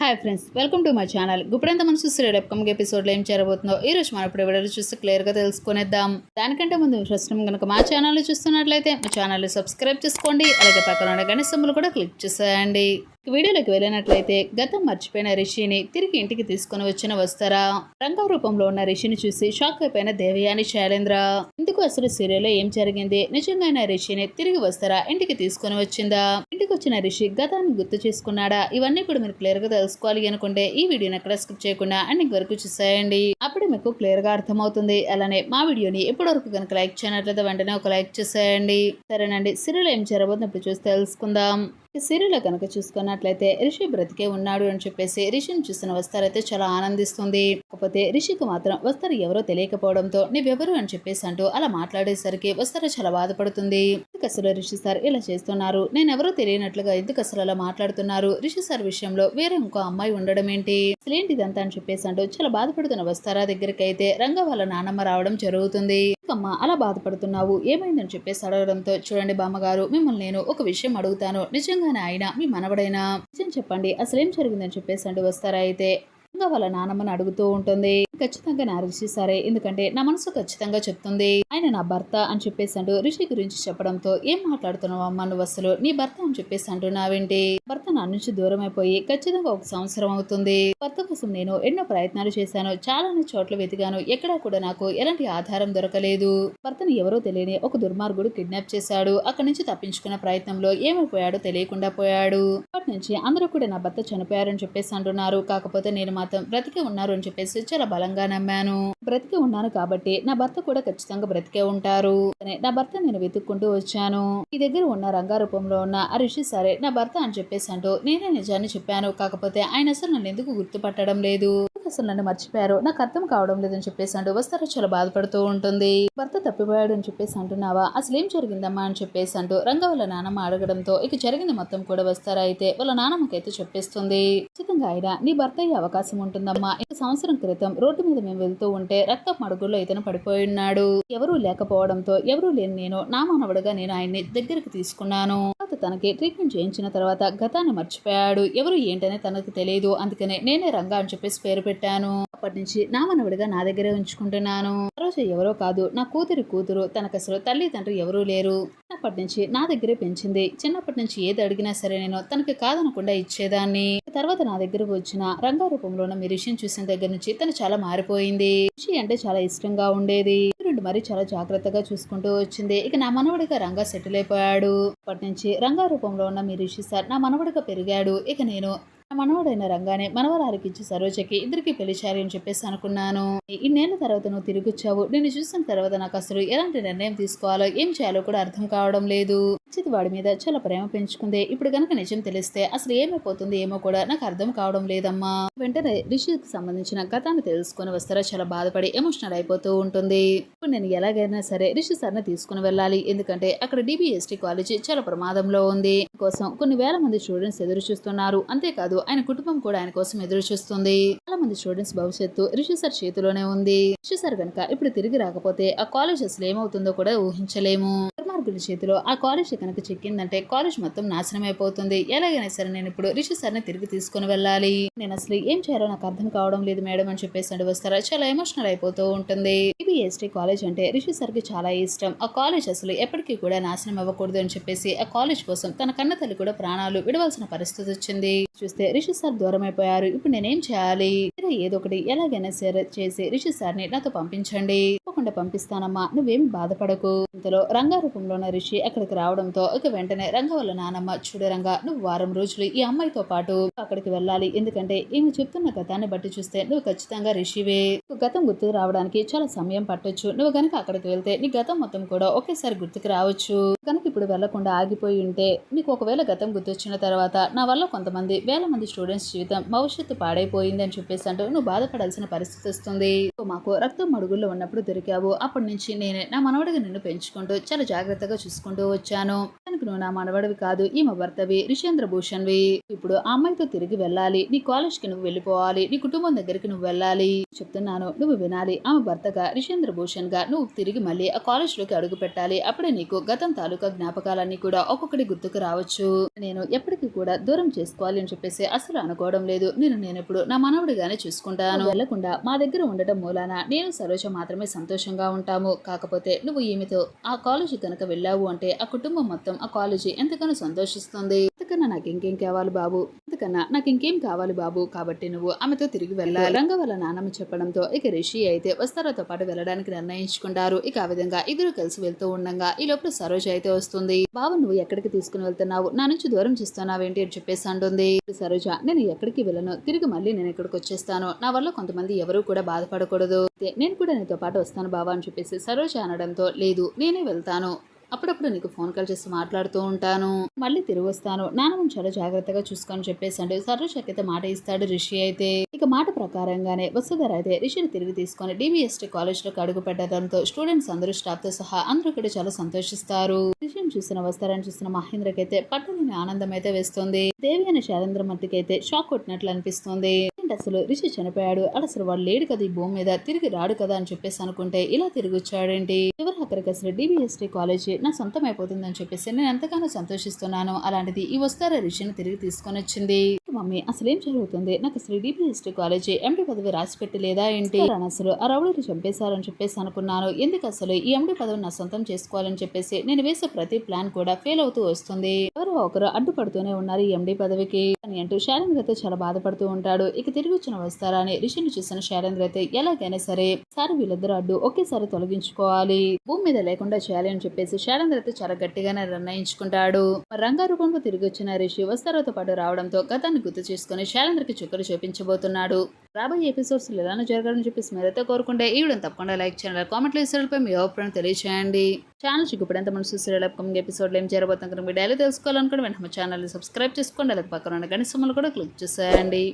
Hi friends welcome to my channel Guppedantha Manasu serial upcoming ఎపిసోడ్లో ఏం చేరబోతుందో ఈ రోజు మనం ఇప్పుడు వీడియోలో చూస్తే క్లియర్గా తెలుసుకునేద్దాం. దానికంటే ముందు ఫస్ట్ కనుక మా ఛానల్ చూస్తున్నట్లయితే మా ఛానల్ని సబ్స్క్రైబ్ చేసుకోండి. అలాగే పక్కన ఉన్న గణేష్ కూడా క్లిక్ చేసేయండి. వీడియోలోకి వెళ్ళినట్లయితే గతం మర్చిపోయిన రిషిని తిరిగి ఇంటికి తీసుకుని వచ్చిన వస్తారా? రంగ రూపంలో ఉన్న రిషిని చూసి షాక్ అయిపోయిన దేవయాని శైలేంద్ర. ఇందుకు అసలు సీరియల్లో ఏం జరిగింది? నిజంగా రిషిని తిరిగి వస్తారా? ఇంటికి తీసుకుని వచ్చిందా? ఇంటికి వచ్చిన రిషి గతాన్ని గుర్తు చేసుకున్నాడా? ఇవన్నీ కూడా మీరు క్లియర్గా తెలుసుకోవాలి అనుకుంటే ఈ వీడియోని ఎక్కడ స్కిప్ చేయకుండా అన్ని వరకు చూసేయండి. అప్పుడే మీకు క్లియర్గా అర్థమవుతుంది. అలానే మా వీడియోని ఎప్పటివరకు కనుక లైక్ చేయనట్లయితే వెంటనే ఒక లైక్ చేసేయండి. సరేనండి. సీరియల్ ఏం జరగబోతున్నప్పుడు చూసి తెలుసుకుందాం. ఈ కనుక చూసుకున్నట్లయితే రిషి బ్రతికే ఉన్నాడు అని చెప్పేసి రిషిని చూసిన వస్తారైతే చాలా ఆనందిస్తుంది. కాకపోతే రిషికి మాత్రం వస్తారు ఎవరో తెలియకపోవడంతో నువ్వెవరు అని చెప్పేసి అంటూ అలా మాట్లాడేసరికి వస్తారు చాలా బాధపడుతుంది. ఎందుకు అసలు రిషి సార్ ఇలా చేస్తున్నారు? నేను ఎవరో తెలియనట్లుగా ఎందుకు అసలు అలా మాట్లాడుతున్నారు? రిషి సార్ విషయంలో వేరే ఇంకో అమ్మాయి ఉండడం ఏంటి అసలు ఇదంతా అని చెప్పేసి అంటూ చాలా బాధపడుతున్న వస్తారా దగ్గరికి అయితే రంగ వాళ్ళ నానమ్మ రావడం జరుగుతుంది. అమ్మ అలా బాధపడుతున్నావు? ఏమైందని చెప్పేసి అడగడంతో చూడండి బామ్మగారు మిమ్మల్ని నేను ఒక విషయం అడుగుతాను. నిజంగానే ఆయన మీ మనవడైనా? నిజం చెప్పండి అసలు ఏం జరిగిందని చెప్పేసి అంటూ వస్తారా అయితే? రంగ వాళ్ళ నానమ్మని అడుగుతూ ఉంటుంది. ఖచ్చితంగా నా రిషి సరే ఎందుకంటే నా మనసు ఖచ్చితంగా చెప్తుంది. ఆయన నా భర్త అని చెప్పేసి రిషి గురించి చెప్పడంతో ఏం మాట్లాడుతున్నావు అమ్మ నువ్వు అసలు? నీ భర్త అని చెప్పేసి అంటున్నావేంటి? భర్త నా నుంచి దూరం అయిపోయి ఖచ్చితంగా ఒక సంవత్సరం అవుతుంది. భర్త కోసం నేను ఎన్నో ప్రయత్నాలు చేశాను. చాలా చోట్ల వెతికాను. ఎక్కడా కూడా నాకు ఎలాంటి ఆధారం దొరకలేదు. భర్తను ఎవరో తెలియని ఒక దుర్మార్గుడు కిడ్నాప్ చేశాడు. అక్కడి నుంచి తప్పించుకున్న ప్రయత్నంలో ఏమైపోయాడో తెలియకుండా పోయాడు. అప్పటి నుంచి అందరూ కూడా నా భర్త చనిపోయారని చెప్పేసి అంటున్నారు. కాకపోతే నేను మాత్రం బ్రతికే ఉన్నారు అని చెప్పేసి చాలా బలంగా నమ్మాను. బ్రతికే ఉన్నాను కాబట్టి నా భర్త కూడా ఖచ్చితంగా బ్రతికే ఉంటారు. అని నా భర్త నేను వెతుక్కుంటూ వచ్చాను. ఈ దగ్గర ఉన్న రంగారూపంలో ఉన్న ఆ రిషి సరే నా భర్త అని చెప్పేసి అంటూ నేనే నిజాన్ని చెప్పాను. కాకపోతే ఆయన అసలు నన్ను ఎందుకు గుర్తుపట్టడం లేదు? అసలు నన్ను మర్చిపోయారు? నాకు అర్థం కావడం లేదని చెప్పేసి అంటూ వస్తారో? చాలా బాధపడుతూ ఉంటుంది. భర్త తప్పిపోయాడు అని చెప్పేసి అంటున్నావా? అసలు ఏం జరిగిందమ్మా? అని చెప్పేసి అంటూ రంగ వాళ్ళ నానమ్మ అడగడంతో ఇక జరిగింది మొత్తం కూడా వస్తారా అయితే? వాళ్ళ నానమ్మకైతే చెప్పేస్తుంది. ఖచ్చితంగా ఆయన నీ భర్త అయ్యే అవకాశం ఉంటుందమ్మా. ఇక సంవత్సరం క్రితం రోడ్డు మీద మేము వెళ్తూ ఉంటే రక్త మడుగుల్లో ఇతను పడిపోయి ఉన్నాడు. ఎవరూ లేకపోవడంతో ఎవరూ లేని నేను నా మానవుడుగా నేను ఆయన్ని దగ్గరికి తీసుకున్నాను. తనకి ట్రీట్మెంట్ చేయించిన తర్వాత గతాన్ని మర్చిపోయాడు. ఎవరు ఏంటనే తనకు తెలియదు. అందుకనే నేనే రంగా అని చెప్పేసి పేరు పెట్టాను. అప్పటి నుంచి నా మనవుడిగా నా దగ్గరే ఉంచుకుంటున్నాను. ఆ రోజు ఎవరో కాదు నా కూతురి కూతురు తనకసలు అసలు తల్లి తండ్రి ఎవరూ లేరు. అప్పటి నుంచి నా దగ్గరే పెంచింది. చిన్నప్పటి నుంచి ఏది అడిగినా సరే నేను తనకి కాదనకుండా ఇచ్చేదాన్ని. తర్వాత నా దగ్గరకు వచ్చిన రంగారూపంలో మీరు ఉన్న చూసిన దగ్గర నుంచి తను చాలా మారిపోయింది. రిషి అంటే చాలా ఇష్టంగా ఉండేది. రెండు మరి చాలా జాగ్రత్తగా చూసుకుంటూ వచ్చింది. ఇక నా మనవడిగా రంగా సెటిల్ అయిపోయాడు. అప్పటి నుంచి రంగారూపంలో ఉన్న మీ సార్ నా మనవడిగా పెరిగాడు. ఇక నేను మనవడైన రంగానే మనవరారికి ఇచ్చి సరోజకి ఇద్దరికి పెళ్ళి చేయాలి అని చెప్పేసి అనుకున్నాను. ఇన్నేళ్ళ తర్వాత నువ్వు తిరిగొచ్చావు. నేను నిన్ను చూసిన తర్వాత నాకు అసలు ఎలాంటి నిర్ణయం తీసుకోవాలో ఏం చేయాలో కూడా అర్థం కావడం లేదు. చితి వాడి మీద చాలా ప్రేమ పెంచుకుంది. ఇప్పుడు గనక నిజం తెలిస్తే అసలు ఏమైపోతుంది ఏమో కూడా నాకు అర్థం కావడం లేదమ్మా. వెంటనే రిషికి సంబంధించిన గతాన్ని తెలుసుకొని వస్తారా? చాలా బాధపడి ఎమోషనల్ అయిపోతూ ఉంటుంది. ఇప్పుడు నేను ఎలాగైనా సరే రిషి సార్ని తీసుకుని వెళ్ళాలి. ఎందుకంటే అక్కడ డిబిఎస్టీ కాలేజీ చాలా ప్రమాదంలో ఉంది. కోసం కొన్ని వేల మంది స్టూడెంట్స్ ఎదురు చూస్తున్నారు. అంతేకాదు ఆయన కుటుంబం కూడా ఆయన కోసం ఎదురు చూస్తుంది. చాలా మంది స్టూడెంట్స్ భవిష్యత్తు రిషి సార్ చేతిలోనే ఉంది. రిషి సార్ కనుక ఇప్పుడు తిరిగి రాకపోతే ఆ కాలేజ్ అసలు ఏమవుతుందో కూడా ఊహించలేము. దుర్మార్గుల చేతిలో ఆ కాలేజ్ కనుక చిక్కిందంటే కాలేజ్ మొత్తం నాశనం అయిపోతుంది ఎలాగైనా సరే నేను ఇప్పుడు రిషి సార్ని తిరిగి తీసుకుని వెళ్ళాలి. నేను అసలు ఏం చేయాలో నాకు అర్థం కావడం లేదు మేడం అని చెప్పేసి అండి వస్తారా? చాలా ఎమోషనల్ అయిపోతూ ఉంటుంది. ఈబీఎస్టీ కాలేజ్ అంటే రిషి సార్కి చాలా ఇష్టం. ఆ కాలేజ్ అసలు ఎప్పటికీ కూడా నాశనం అవ్వకూడదు అని చెప్పేసి ఆ కాలేజ్ కోసం తన కన్న తల్లి కూడా ప్రాణాలు విడవలసిన పరిస్థితి వచ్చింది. చూస్తే రిషి సార్ దూరం అయిపోయారు ఇప్పుడు నేనేం చేయాలి? ఏదో ఒకటి ఎలాగైనా సరే చేసి రిషి సార్ని నాతో పంపించండి. తప్పకుండా పంపిస్తానమ్మా. నువ్వేమి బాధపడకు. ఇంతలో రంగా రూపంలో ఉన్న రిషి అక్కడికి రావడంతో ఇక వెంటనే రంగ వల్ల నానమ్మ చూడు రంగా నువ్వు వారం రోజులు ఈ అమ్మాయితో పాటు అక్కడికి వెళ్ళాలి. ఎందుకంటే ఈమె చెప్తున్న గతాన్ని బట్టి చూస్తే నువ్వు ఖచ్చితంగా రిషివే. గతం గుర్తుకు రావడానికి చాలా సమయం పట్టొచ్చు. నువ్వు గనక అక్కడికి వెళ్తే నీ గతం మొత్తం కూడా ఒకేసారి గుర్తుకు రావచ్చు. కనుక ఇప్పుడు వెళ్ళకుండా ఆగిపోయి ఉంటే నీకు ఒకవేళ గతం గుర్తొచ్చిన తర్వాత నా వల్ల కొంతమంది వేల మంది స్టూడెంట్స్ జీవితం భవిష్యత్తు పాడైపోయింది అని చెప్పేసి అంటూ నువ్వు బాధపడాల్సిన పరిస్థితి వస్తుంది. మాకు రక్తం మడుగుల్లో ఉన్నప్పుడు దొరికావు. అప్పటి నుంచి నేనే నా మనవడిగా నిన్ను పెంచుకుంటూ చాలా జాగ్రత్త జాగ్రత్తగా చూసుకుంటూ వచ్చాను. తనకు నువ్వు నా మనవడివి కాదు ఈమె భర్తవి రిషేంద్ర భూషణ్వి. ఇప్పుడు ఆ అమ్మాయితో తిరిగి వెళ్ళాలి. నీ కాలేజ్కి నువ్వు వెళ్ళిపోవాలి. నీ కుటుంబం దగ్గరికి నువ్వు వెళ్ళాలి. చెప్తున్నాను నువ్వు వినాలి. ఆమె భర్తగా రిషేంద్ర భూషణ్గా నువ్వు తిరిగి మళ్ళీ ఆ కాలేజ్లోకి అడుగు పెట్టాలి. అప్పుడే నీకు గతం తాలూకా జ్ఞాపకాలన్నీ కూడా ఒక్కొక్కటి గుర్తుకు రావచ్చు. నేను ఎప్పటికీ కూడా దూరం చేసుకోవాలి అని చెప్పేసి అసలు అనుకోవడం లేదు. నేను నేను ఇప్పుడు నా మనవడిగానే చూసుకుంటాను. వెళ్ళకుండా మా దగ్గర ఉండటం మూలాన నేను సరోజ మాత్రమే సంతోషంగా ఉంటాము. కాకపోతే నువ్వు ఈమెతో ఆ కాలేజీ కనుక వెళ్ళావు అంటే ఆ కుటుంబం మొత్తం ఆ కాలేజీ ఎంతగానో సంతోషిస్తుంది. అంతకన్నా నాకు ఇంకేం కావాలి బాబు? అంతకన్నా నాకు ఇంకేం కావాలి బాబు? కాబట్టి నువ్వు ఆమెతో తిరిగి వెళ్ళాలి. రంగ వాళ్ళ నాన్నమ్మ చెప్పడంతో ఇక రిషి అయితే వస్తారతో పాటు వెళ్ళడానికి నిర్ణయించుకుంటారు. ఇక ఆ విధంగా ఇద్దరు కలిసి వెళ్తూ ఉండగా ఈ లోపల సరోజ అయితే వస్తుంది. బాబు నువ్వు ఎక్కడికి తీసుకుని వెళ్తున్నావు? నా నుంచి దూరం చేస్తున్నావేంటి అని చెప్పేసి అంటుంది. సరోజ నేను ఎక్కడికి వెళ్ళను. తిరిగి మళ్ళీ నేను ఇక్కడికి వచ్చేస్తాను. నా వల్ల కొంతమంది ఎవరు కూడా బాధపడకూడదు. నేను కూడా నీతో పాటు వస్తాను బాబా అని చెప్పేసి సరోజ అనడంతో లేదు నేనే వెళ్తాను. అప్పుడప్పుడు నీకు ఫోన్ కాల్ చేసి మాట్లాడుతూ ఉంటాను. మళ్ళీ తిరిగి వస్తాను. నాన్నమ్మ చాలా జాగ్రత్తగా చూసుకొని చెప్పేసాడు సర్వశక్ అయితే మాట ఇస్తాడు రిషి అయితే. ఇక మాట ప్రకారంగానే వసుధర అయితే రిషిని తిరిగి తీసుకొని డివిఎస్టీ కాలేజ్లోకి అడుగు పెట్టడంతో స్టూడెంట్స్ అందరూ స్టాఫ్తో సహా అందరూ కూడా చాలా సంతోషిస్తారు. రిషిని చూసిన వస్తారని చూసిన మహేంద్రకైతే పట్టలేని ఆనందం అయితే వేస్తుంది. దేవి అనే శారేంద్రమూర్తికి అయితే షాక్ కొట్టినట్లు అనిపిస్తుంది. ఏంటి అసలు రిషి చనిపోయాడు. అసలు వాడు లేడు కదా ఈ భూమి మీద. తిరిగి రాడు కదా అని చెప్పేసి అనుకుంటే ఇలా తిరిగి వచ్చాడేంటి? ఎవరు అక్కడికి అసలు డిబిఎస్టీ కాలేజీ నా సొంతం అయిపోతుందని చెప్పేసి నేను ఎంతగానో సంతోషిస్తున్నాను. అలాంటిది ఈ వస్తారా రిషిని తిరిగి తీసుకొని వచ్చింది? మమ్మీ అసలు ఏం జరుగుతుంది? నాకు అసలు డిబిఎస్టీ కాలేజీ ఎండి పదవి రాసి పెట్టి లేదా ఏంటి? అసలు ఆ రౌడీని చంపేశారని చెప్పేసి అనుకున్నాను. ఎందుకు అసలు ఈ ఎండి పదవి నా సొంతం చేసుకోవాలని చెప్పేసి నేను వేసే ప్రతి ప్లాన్ కూడా ఫెయిల్ అవుతూ వస్తుంది. ఎవరో ఒకరు అడ్డుపడుతూనే ఉన్నారు ఈ ఎండి పదవికి. అని అంటూ శారేంద్ర అయితే చాలా బాధపడుతూ ఉంటాడు. ఇక తిరిగి వచ్చిన వస్తారా అని రిషిని చూసిన శారేంద్ర అయితే ఎలాగైనా సరే సారి వీళ్ళిద్దరు అడ్డు ఒకేసారి తొలగించుకోవాలి. భూమి మీద లేకుండా చేయాలి అని చెప్పేసి శారేంద్ర అయితే చాలా గట్టిగానే నిర్ణయించుకుంటాడు. మరి రంగా రూపంలో తిరిగి వచ్చిన రిషి వస్తారాతో పాటు రావడంతో గతాన్ని గుర్తు చేసుకుని శారేంద్రకి చుక్కలు చూపించబోతున్నాడు. రాబోయే ఎపిసోడ్స్ ఎలానో జరగాలని చెప్పేసి మీరైతే కోరుకుంటే ఈ వీడియోని తప్పకుండా లైక్ చేయాలి కామెంట్లు ఇస్తారుపై మీ అభిప్రాయం తెలియచేయండి. ఛానల్ చూపిడంత మనం చూసే అప్కమింగ్ ఎపిసోడ్లో ఏం జరగబోతుంది కనుక మీ డైలీ తెలుసుకోవాలనుకుంటే వెంటనే మా ఛానల్ని సబ్స్క్రైబ్ చేసుకోండి. అలాగే పక్కన ఉన్న గణిత సొమ్ములు కూడా క్లిక్ చేసేయండి.